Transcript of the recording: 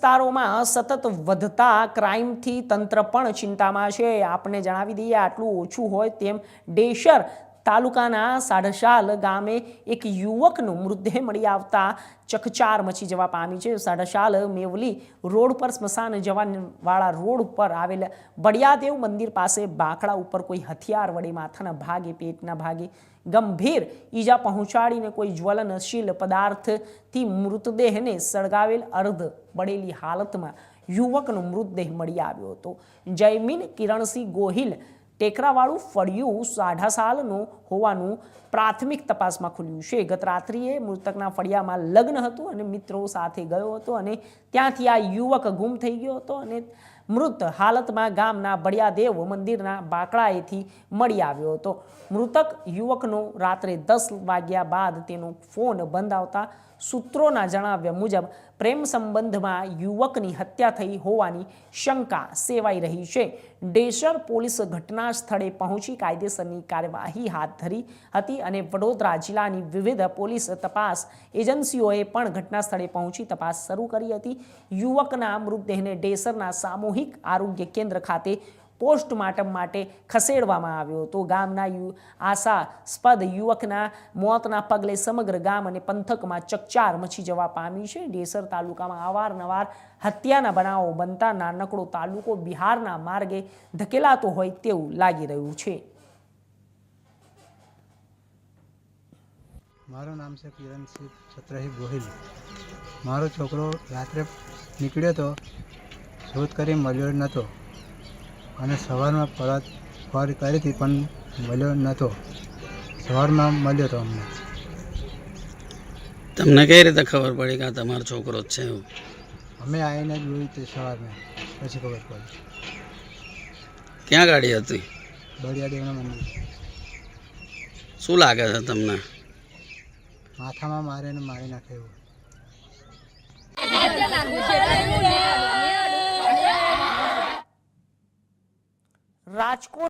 વિસ્તારોમાં સતત વધતા ક્રાઇમથી તંત્ર પણ ચિંતામાં છે. આપને જણાવી દઈએ, આટલું ઓછું હોય તેમ ડેશર તાલુકાના સાડશાલ ગામે એક યુવકનું મૃતદેહ મળી આવતા ચકચાર મચી જવા પામી છે. સાડશાલ મેવલી રોડ પર સ્મશાન જવાવાળા રોડ ઉપર આવેલ બળિયાદેવ મંદિર પાસે બાકડા ઉપર કોઈ હથિયાર વડે માથાના ભાગે, પેટના ભાગે ગંભીર ઈજા પહોંચાડીને કોઈ જ્વલનશીલ પદાર્થથી મૃતદેહને સળગાવેલ અર્ધ બળેલી હાલતમાં યુવકનો મૃતદેહ મળી આવ્યો હતો. જયમીન કિરણસિંહ ગોહિલ ટેકરાવાળું ફળિયું સાઢા સાલનું હોવાનું પ્રાથમિક તપાસમાં ખુલ્યું છે. ગત રાત્રિએ મૃતકના ફળિયામાં લગ્ન હતું અને મિત્રો સાથે ગયો હતો અને ત્યાંથી આ યુવક ગુમ થઈ ગયો હતો અને મૃત હાલતમાં ગામના બળિયાદેવ મંદિરના બાકડાએથી મળી આવ્યો હતો. મૃતક યુવકનો રાત્રે દસ વાગ્યા બાદ તેનો ફોન બંધ આવતા સૂત્રોના જણાવ્યા મુજબ પ્રેમ સંબંધમાં યુવકની હત્યા થઈ હોવાની શંકા સેવાઈ રહી છે. ડેસર પોલીસ ઘટના સ્થળે પહોંચી કાયદેસરની કાર્યવાહી હાથ ધરી હતી અને વડોદરા જિલ્લાની વિવિધ પોલીસ તપાસ એજન્સીઓએ પણ ઘટના સ્થળે પહોંચી તપાસ શરૂ કરી હતી. યુવકના મૃતદેહને ડેસરના સામૂહિક આરોગ્ય કેન્દ્ર ખાતે પોસ્ટમોર્ટમ માટે ખસેડવામાં આવ્યો હતો. ગામના યુ, આશાસ્પદ યુવકના મોતના પગલે સમગ્ર ગામ અને પંથકમાં ચકચાર મચી જવા પામી છે. ડેસર તાલુકામાં અવારનવાર હત્યાના બનાવો બનતા નાનકડો તાલુકો બિહારના માર્ગે ધકેલાતો હોય તેવું લાગી રહ્યું છે. મારું નામ છે કિરણસિંહ છત્રસિંહ ગોહિલ. મારો છોકરો રાત્રે નીકળ્યો હતો શોધ કરી મળ્યો નહોતો અને સવારમાં પરત ફોન કરી હતી પણ મળ્યો નહોતો સવારમાં મળ્યો હતો અમને. તમને કઈ રીતે ખબર પડી કે આ તમારો છોકરો જ છે એવું અમે આવીને જોયું તે સવારમાં. પછી ખબર પડી. ક્યાં ગાડી હતી? બળિયાદેવના મંદિર શું લાગે છે તમને? માથામાં મારે ને મારી નાખે એવું રાજકોટ